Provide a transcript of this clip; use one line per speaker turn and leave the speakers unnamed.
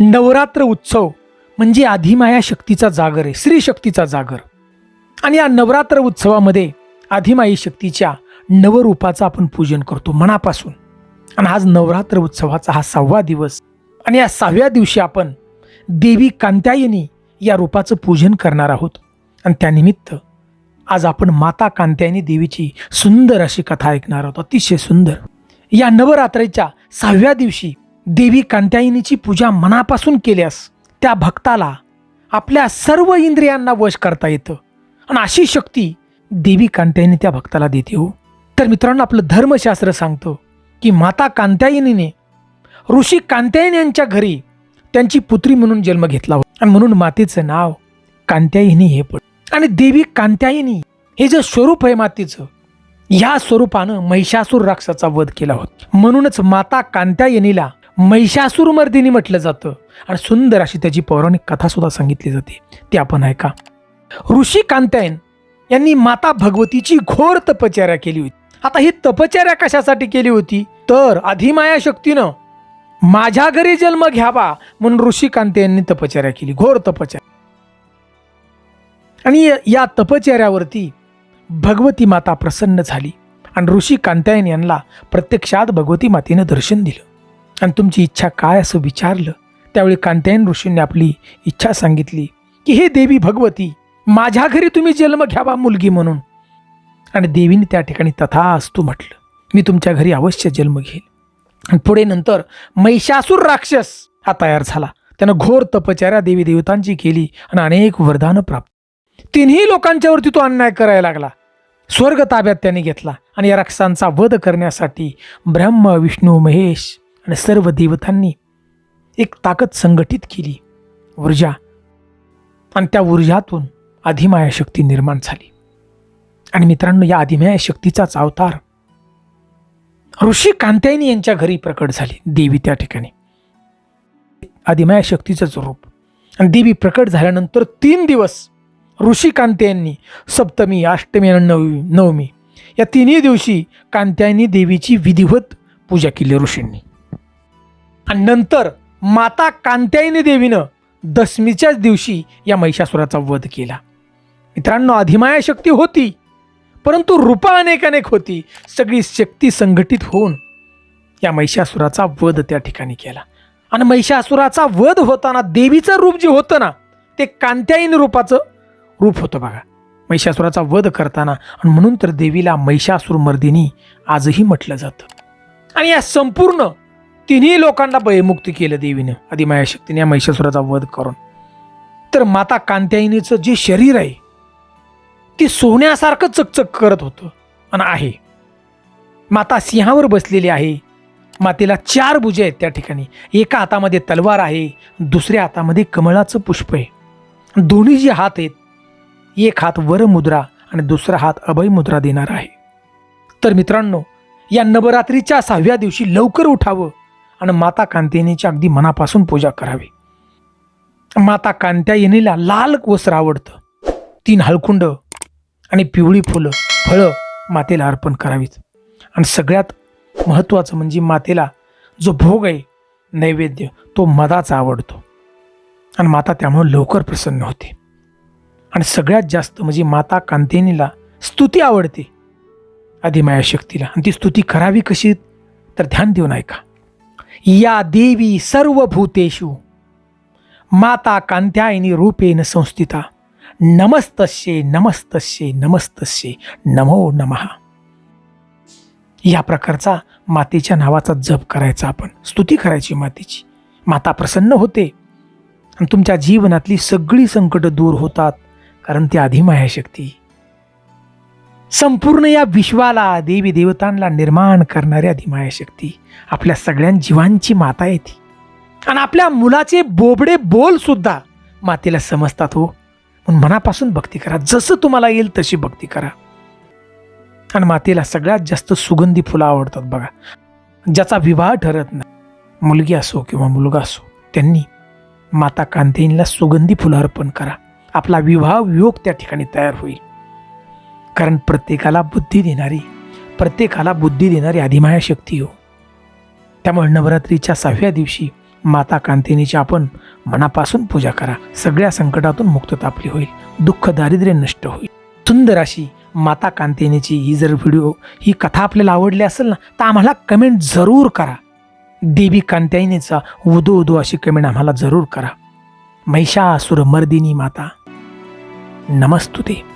नवरात्र उत्सव म्हणजे आधिमाया शक्तीचा जागर आहे स्त्री शक्तीचा जागर. आणि या नवरात्र उत्सवामध्ये आधिमाई शक्तीच्या नवरूपाचं आपण पूजन करतो मनापासून. आणि आज नवरात्र उत्सवाचा हा सहावा दिवस आणि या सहाव्या दिवशी आपण देवी कांत्यायनी या रूपाचं पूजन करणार आहोत. आणि त्यानिमित्त आज आपण माता कांत्यायनी देवीची सुंदर अशी कथा ऐकणार आहोत. अतिशय सुंदर. या नवरात्रीच्या सहाव्या दिवशी देवी कांत्यायनीची पूजा मनापासून केल्यास त्या भक्ताला आपल्या सर्व इंद्रियांना वश करता येतं. आणि अशी शक्ती देवी कांत्यायनी त्या भक्ताला देते हो. तर मित्रांनो आपलं धर्मशास्त्र सांगतं की माता कांत्यायनीने ऋषी कांत्यायनी यांच्या घरी त्यांची पुत्री म्हणून जन्म घेतला होता. आणि म्हणून मातेचं नाव कांत्यायनी हे पड आणि देवी कांत्यायनी हे जे स्वरूप आहे मातेचं या स्वरूपानं महिषासूर राक्षाचा वध केला होता. म्हणूनच माता कांत्यायनीला महिषासूर मर्दिनी म्हटलं जातं. आणि सुंदर अशी त्याची पौराणिक कथा सुद्धा सांगितली जाते. ती आपण ऐका. ऋषी कांत्यायन यांनी माता भगवतीची घोर तपचर्या केली होती. आता ही तपचर्या कशासाठी केली होती? तर अधिमाया शक्तीनं माझ्या घरी जन्म घ्यावा म्हणून ऋषी यांनी तपचर्या केली. घोर तपचर्या आणि या- तपचर्यावरती भगवती माता प्रसन्न झाली. आणि ऋषी कांत्यायन यांना प्रत्यक्षात भगवती मातेनं दर्शन दिलं. आणि तुमची इच्छा काय असं विचारलं? त्यावेळी कांत्यायन ऋषींनी आपली इच्छा सांगितली की हे देवी भगवती माझ्या घरी तुम्ही जन्म घ्यावा मुलगी म्हणून. आणि देवीने त्या ठिकाणी तथा म्हटलं मी तुमच्या घरी अवश्य जन्म घेईल आणि पुढे नंतर महिषासूर राक्षस हा तयार झाला. त्यानं घोर तपचार्या देवी देवतांची केली आणि अनेक वरदानं प्राप्त तिन्ही लोकांच्यावरती तो अन्याय करायला लागला. स्वर्ग ताब्यात त्याने घेतला आणि या राक्षसांचा वध करण्यासाठी ब्रह्म विष्णू महेश आणि सर्व देवतांनी एक ताकद संघटित केली. ऊर्जा. आणि त्या ऊर्जातून अधिमाया शक्ती निर्माण झाली. आणि मित्रांनो या अधिमाया शक्तीचाच अवतार ऋषी कांत्यायनी यांच्या घरी प्रकट झाली. देवी त्या ठिकाणी. अधिमाया शक्तीचंच रूप. आणि देवी प्रकट झाल्यानंतर तीन दिवस ऋषी कांत्यायांनी सप्तमी अष्टमी आणि नवमी नवमी या तिन्ही दिवशी कांत्यायनी देवीची विधिवत पूजा केली ऋषींनी. आणि नंतर माता कांत्यायनी देवीनं दशमीच्याच दिवशी या महिषासुराचा वध केला. मित्रांनो अधिमाया शक्ती होती परंतु रूपा अनेक अनेक होती. सगळी शक्ती संघटित होऊन या महिषासुराचा वध त्या ठिकाणी केला. आणि महिषासुराचा वध होताना देवीचं रूप जे होतं ना ते कांत्यायीन रूपाचं रूप होतं बघा. महिषासुराचा वध करताना आणि म्हणून तर देवीला महिषासूर मर्दिनी आजही म्हटलं जातं. आणि या संपूर्ण तिन्ही लोकांना भयमुक्त केलं देवीनं. आधी शक्तीने या महिषासुराचा वध करून. तर माता कांत्यायनीचं जे शरीर आहे ती सोन्यासारखं चकचक करत होतं आणि आहे. माता सिंहावर बसलेली आहे. मातेला चार भुजे आहेत त्या ठिकाणी. एका हातामध्ये तलवार आहे दुसऱ्या हातामध्ये कमळाचं पुष्प आहे. दोन्ही जे हात आहेत एक हात वर मुद्रा आणि दुसरा हात अभय मुद्रा देणार आहे. तर मित्रांनो या नवरात्रीच्या सहाव्या दिवशी लवकर उठावं आणि माता कांत्यायनीची अगदी मनापासून पूजा करावी. माता कांत्यायनीला लाल वस्त्र आवडतं. तीन हळकुंड आणि पिवळी फुलं फळं मातेला अर्पण करावीत. आणि सगळ्यात महत्त्वाचं म्हणजे मातेला जो भोग आहे नैवेद्य तो मधाचा आवडतो. आणि माता त्यामुळे लवकर प्रसन्न होते. आणि सगळ्यात जास्त म्हणजे माता कांतेनीला स्तुती आवडते. आदिमाया शक्तीला आणि ती स्तुती करावी कशी? तर ध्यान देऊन ऐका. या देवी सर्व भूतेषु माता कांत्यायनी रूपेण संस्थिता। नमस्तस्ये नमस्तस्ये नमस्तस्ये नमो नमः। या प्रकारचा मातेच्या नावाचा जप करायचा आपण स्तुती करायची मातेची। माता प्रसन्न होते आणि तुमच्या जीवनातली सगळी संकटं दूर होतात कारण ती आधी शक्ती संपूर्ण या विश्वाला देवी देवतांना निर्माण करणाऱ्या अधिमाया शक्ती आपल्या सगळ्यां जीवांची माता आहे ती. आणि आपल्या मुलाचे बोबडे बोल सुद्धा मातेला समजतात हो. म्हणून मनापासून भक्ती करा. जसं तुम्हाला येईल तशी भक्ती करा. आणि मातेला सगळ्यात जास्त सुगंधी फुलं आवडतात बघा. ज्याचा विवाह ठरत नाही. मुलगी असो किंवा मुलगा असो त्यांनी माता कांतेनीला सुगंधी फुलं अर्पण करा. आपला विवाह योग त्या ठिकाणी तयार होईल. कारण प्रत्येकाला बुद्धी देणारी प्रत्येकाला बुद्धी देणारी अधिमाया शक्ती हो. त्यामुळे नवरात्रीच्या सहाव्या दिवशी माता कांतिनीची आपण मनापासून पूजा करा. सगळ्या संकटातून मुक्तता आपली होईल. दुःख दारिद्र्य नष्ट होईल. सुंदर अशी माता कांतिनीची ही जर व्हिडिओ ही कथा आपल्याला आवडली असेल ना तर आम्हाला कमेंट जरूर करा. देवी कांत्यायनीचा उदो उदो अशी कमेंट आम्हाला जरूर करा. महिषासुर मर्दिनी माता नमस्तुते.